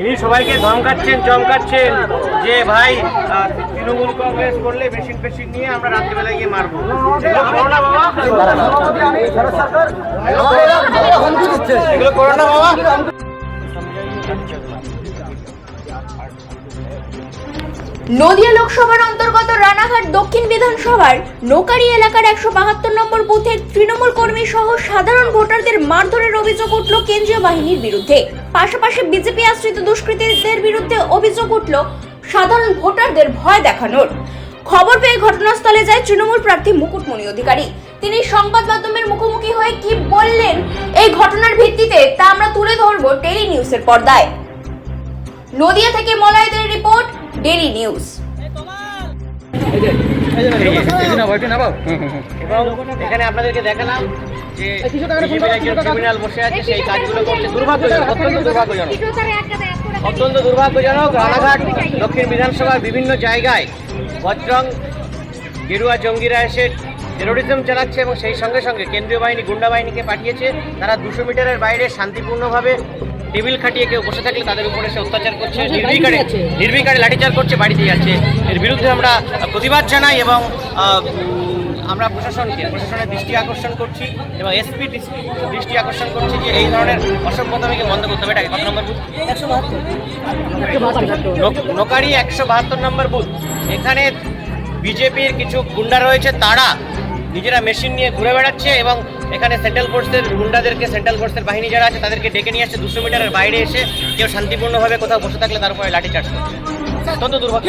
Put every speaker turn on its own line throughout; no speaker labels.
ইনি সবাইকে ধমকাচ্ছেন, চমকাচ্ছেন যে ভাই তৃণমূল কংগ্রেস করলে মেশিন পেশিন নিয়ে আমরা রাত্রিবেলায় গিয়ে মারবো। বাবা।
নদিয়া লোকসভার অন্তর্গত রানাঘাট দক্ষিণ বিধানসভার নোকারি এলাকার একশো বাহাত্তর নম্বর বুথের তৃণমূল কর্মী সহ সাধারণ ভোটারদের মারধরের অভিযোগ উঠল কেন্দ্রীয় বাহিনীর বিরুদ্ধে। পাশাপাশি বিজেপি আশ্রিত দুষ্কৃতীদের বিরুদ্ধে অভিযোগ উঠল সাধারণ ভোটারদের ভয় দেখানোর। খবর পেয়ে ঘটনাস্থলে যায় তৃণমূল প্রার্থী মুকুটমণি অধিকারী। তিনি সংবাদ মাধ্যমের মুখোমুখি হয়ে কি বললেন এই ঘটনার ভিত্তিতে তা আমরা তুলে ধরব টেলি নিউজের পর্দায়। নদিয়া থেকে মলয়দের রিপোর্ট ডেলি নিউজ
এখানে আপনাদেরকে দেখালাম যে ক্রিমিনাল বসে আছে, সেই কাজগুলো করছে। দুর্ভাগ্যজনক, অত্যন্ত দুর্ভাগ্যজনক। অত্যন্ত দুর্ভাগ্যজনক, রানাঘাট, দক্ষিণ বিধানসভার বিভিন্ন জায়গায় বজরং, গেরুয়া জঙ্গিরা এসে টেরোরিজম চালাচ্ছে এবং সেই সঙ্গে সঙ্গে কেন্দ্রীয় বাহিনী, গুন্ডা বাহিনীকে পাঠিয়েছে। তারা দুশো মিটারের বাইরে শান্তিপূর্ণভাবে টেবিল খাটিয়ে কেউ বসে থাকলে তাদের উপরে সে অত্যাচার করছে নির্বিকারে নির্বিকারে লাঠিচার্জ করছে বাড়িতে যাচ্ছে এর বিরুদ্ধে আমরা প্রতিবাদ জানাই এবং আমরা প্রশাসনকে প্রশাসনের দৃষ্টি আকর্ষণ করছি এবং এসপি দৃষ্টি আকর্ষণ করছি যে এই ধরনের অসভ্যতামিকে বন্ধ করতে হবে। এটা কত নম্বর বুথ? নোকারি একশো বাহাত্তর নম্বর বুথ। এখানে বিজেপির কিছু গুন্ডা রয়েছে তারা নিজেরা মেশিন নিয়ে ঘুরে বেড়াচ্ছে এবং এখানে সেন্ট্রাল ফোর্সের গুন্ডাদেরকে সেন্ট্রাল ফোর্সের বাহিনী যারা আছে তাদেরকে ডেকে নিয়ে আসছে। দুশো মিটারের বাইরে এসে কেউ শান্তিপূর্ণভাবে কোথাও বসে থাকলে তার উপরে লাঠিচার্জ করছে। অত্যন্ত দুর্ভাগ্য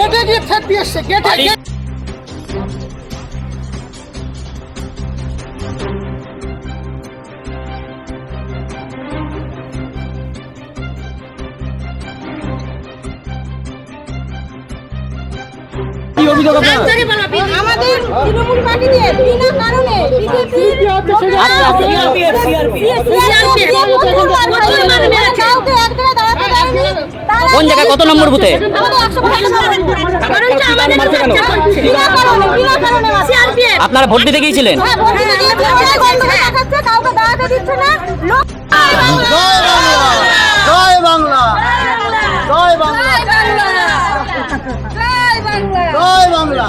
অভিযোগ
আমাদের তৃণমূল বিনা কারণে
কোন জায়গায় কত নম্বর বুথে?
আমাদের বিনা কারণে বিনা কারণে সিআরপিএফ
আপনারা ভোট দিতে গিয়েছিলেন?
হ্যাঁ
জয় বাংলা। জয় বাংলা।
জয় বাংলা। জয় বাংলা।
জয় বাংলা